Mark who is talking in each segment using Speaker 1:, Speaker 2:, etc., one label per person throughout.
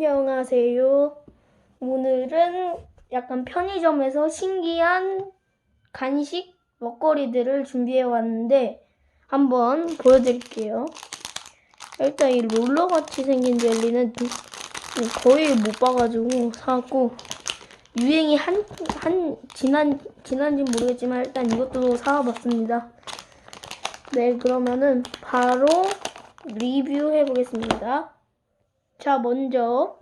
Speaker 1: 안녕하세요. 오늘은 약간 편의점에서 신기한 간식 먹거리들을 준비해 왔는데 한번 보여드릴게요. 일단 이 롤러 같이 생긴 젤리는 거의 못 봐가지고 사왔고 유행이 한, 한, 지난, 지난지 모르겠지만 일단 이것도 사와봤습니다. 네, 그러면은 바로 리뷰해 보겠습니다. 자, 먼저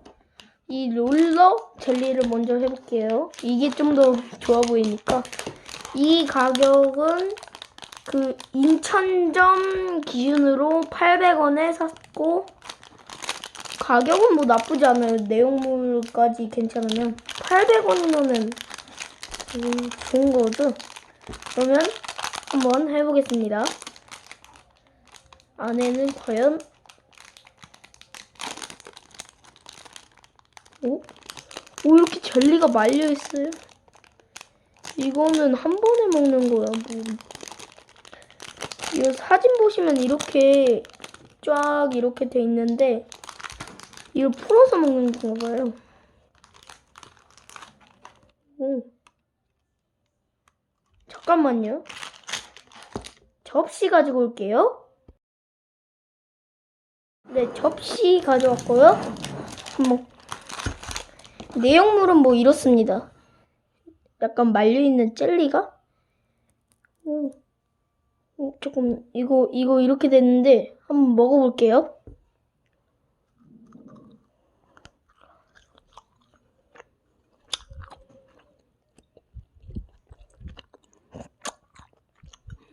Speaker 1: 이 롤러 젤리를 먼저 해볼게요. 이게 좀 더 좋아 보이니까. 이 가격은 그 인천점 기준으로 800원에 샀고, 가격은 뭐 나쁘지 않아요. 내용물까지 괜찮으면. 800원이면은 음, 좋은 거죠. 그러면 한번 해보겠습니다. 안에는 과연 오? 오 이렇게 젤리가 말려 있어요. 이거는 한 번에 먹는 거야. 뭐. 이 사진 보시면 이렇게 쫙 이렇게 돼 있는데 이걸 풀어서 먹는 건가 봐요. 오. 잠깐만요. 접시 가지고 올게요. 네, 접시 가져왔고요. 한번 내용물은 뭐 이렇습니다. 약간 말려있는 젤리가? 오, 오, 조금, 이거, 이거 이렇게 됐는데, 한번 먹어볼게요.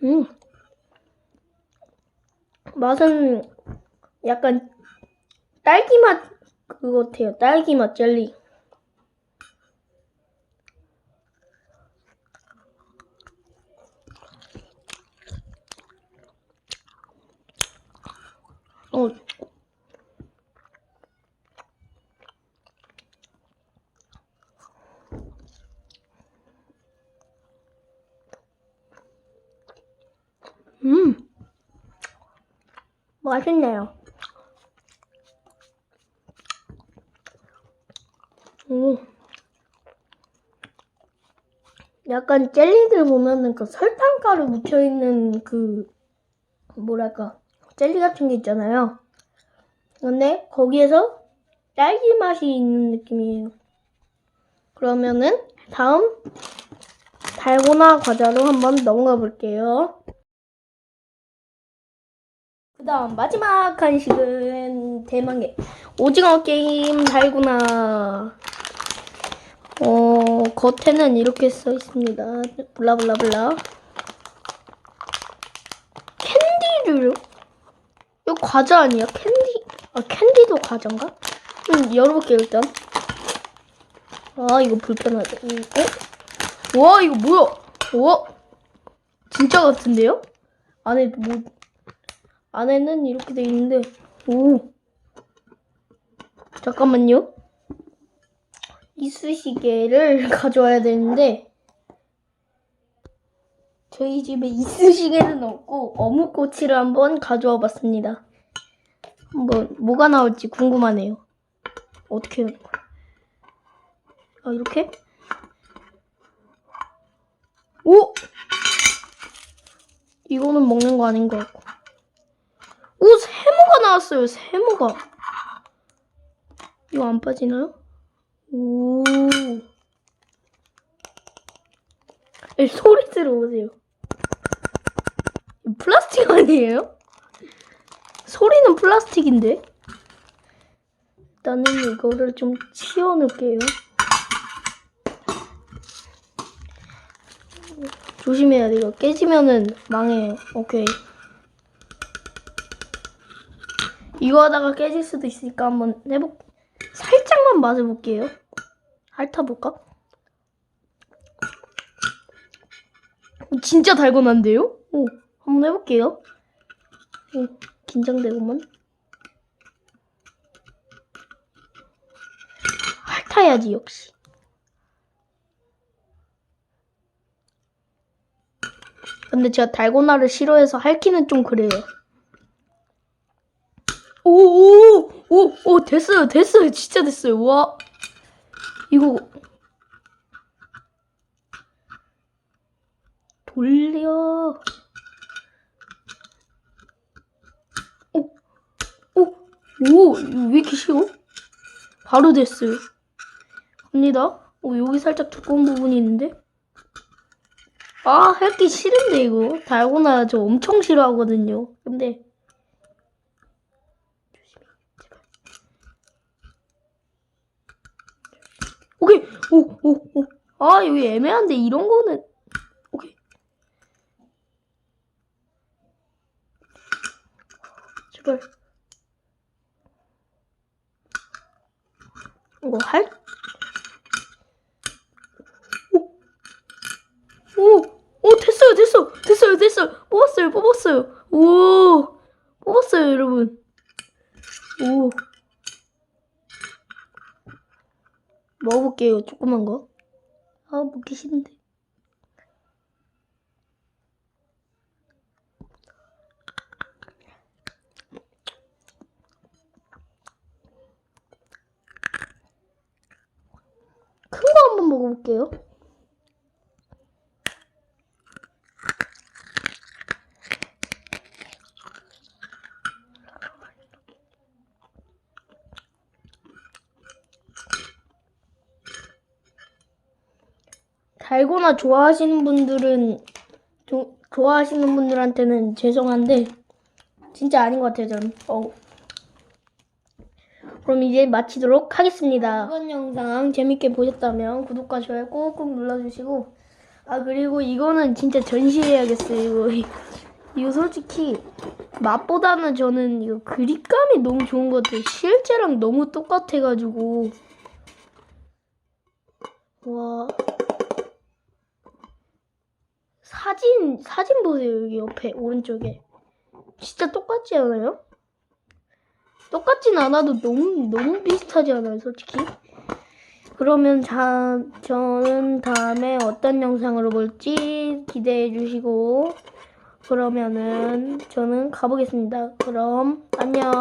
Speaker 1: 음. 맛은 약간 딸기 맛 그거 같아요. 딸기 맛 젤리. 어. 음. 맛있네요. 오. 약간 젤리들 보면은 그 설탕가루 묻혀있는 그, 뭐랄까, 젤리 같은 게 있잖아요. 근데 거기에서 딸기 맛이 있는 느낌이에요. 그러면은 다음 달고나 과자로 한번 넘어가 볼게요. 그 다음 마지막 간식은 대망의 오징어 게임 달고나 어 겉에는 이렇게 써 있습니다 블라블라블라 캔디류요? 이거 과자 아니야? 캔디 아 캔디도 과자인가? 음 열어볼게요 일단 아 이거 불편하다 음, 어? 와 이거 뭐야 와 진짜 같은데요? 안에 뭐 안에는 이렇게 돼 있는데 오. 잠깐만요. 이쑤시개를 가져와야 되는데 저희 집에 이쑤시개는 없고 어묵꼬치를 한번 가져와 봤습니다. 한번 뭐가 나올지 궁금하네요. 어떻게 하는 거야 아 이렇게? 오! 이거는 먹는 거 아닌 것 같고 오, 세모가 나왔어요, 세모가. 이거 안 빠지나요? 오. 이 소리 들어보세요. 이거 플라스틱 아니에요? 소리는 플라스틱인데? 일단은 이거를 좀 치워 놓을게요. 조심해야 돼. 이거 깨지면은 망해요. 오케이. 이거 하다가 깨질 수도 있으니까 한번 해볼 살짝만 맛을 볼게요. 핥아볼까? 진짜 달고난데요? 오, 한번 해볼게요. 오, 긴장되구만. 핥아야지 역시. 근데 제가 달고나를 싫어해서 핥기는 좀 그래요. 오, 오, 오, 오, 됐어요, 됐어요. 진짜 됐어요. 와. 이거. 돌려. 오, 오, 오, 왜 이렇게 쉬워? 바로 됐어요. 갑니다. 오, 여기 살짝 두꺼운 부분이 있는데. 아, 하기 싫은데, 이거. 달고나 저 엄청 싫어하거든요. 근데. 오, 오, 오. 아, 여기 애매한데, 이런 거는. 오케이. 제발. 이거 할? 오. 오, 오, 됐어요, 됐어. 됐어요, 됐어요. 뽑았어요, 뽑았어요. 오, 뽑았어요, 여러분. 오. 먹어볼게요, 조그만 거. 아, 먹기 싫은데. 큰 거 한번 먹어볼게요. 달고나 좋아하시는 분들은 조- 좋아하시는 분들한테는 죄송한데 진짜 아닌 것 같아요 저는. 어. 그럼 이제 마치도록 하겠습니다. 이번 영상 재밌게 보셨다면 구독과 좋아요 꾹꾹 눌러주시고 아 그리고 이거는 진짜 전시해야겠어요. 이거 이거 솔직히 맛보다는 저는 이거 그립감이 너무 좋은 것 같아요. 실제랑 너무 똑같아가지고 와 사진 사진 보세요 여기 옆에 오른쪽에. 진짜 똑같지 않아요? 똑같진 않아도 너무 너무 비슷하지 않아요 솔직히? 그러면 자 저는 다음에 어떤 영상으로 볼지 기대해 주시고 그러면은 저는 가보겠습니다. 그럼 안녕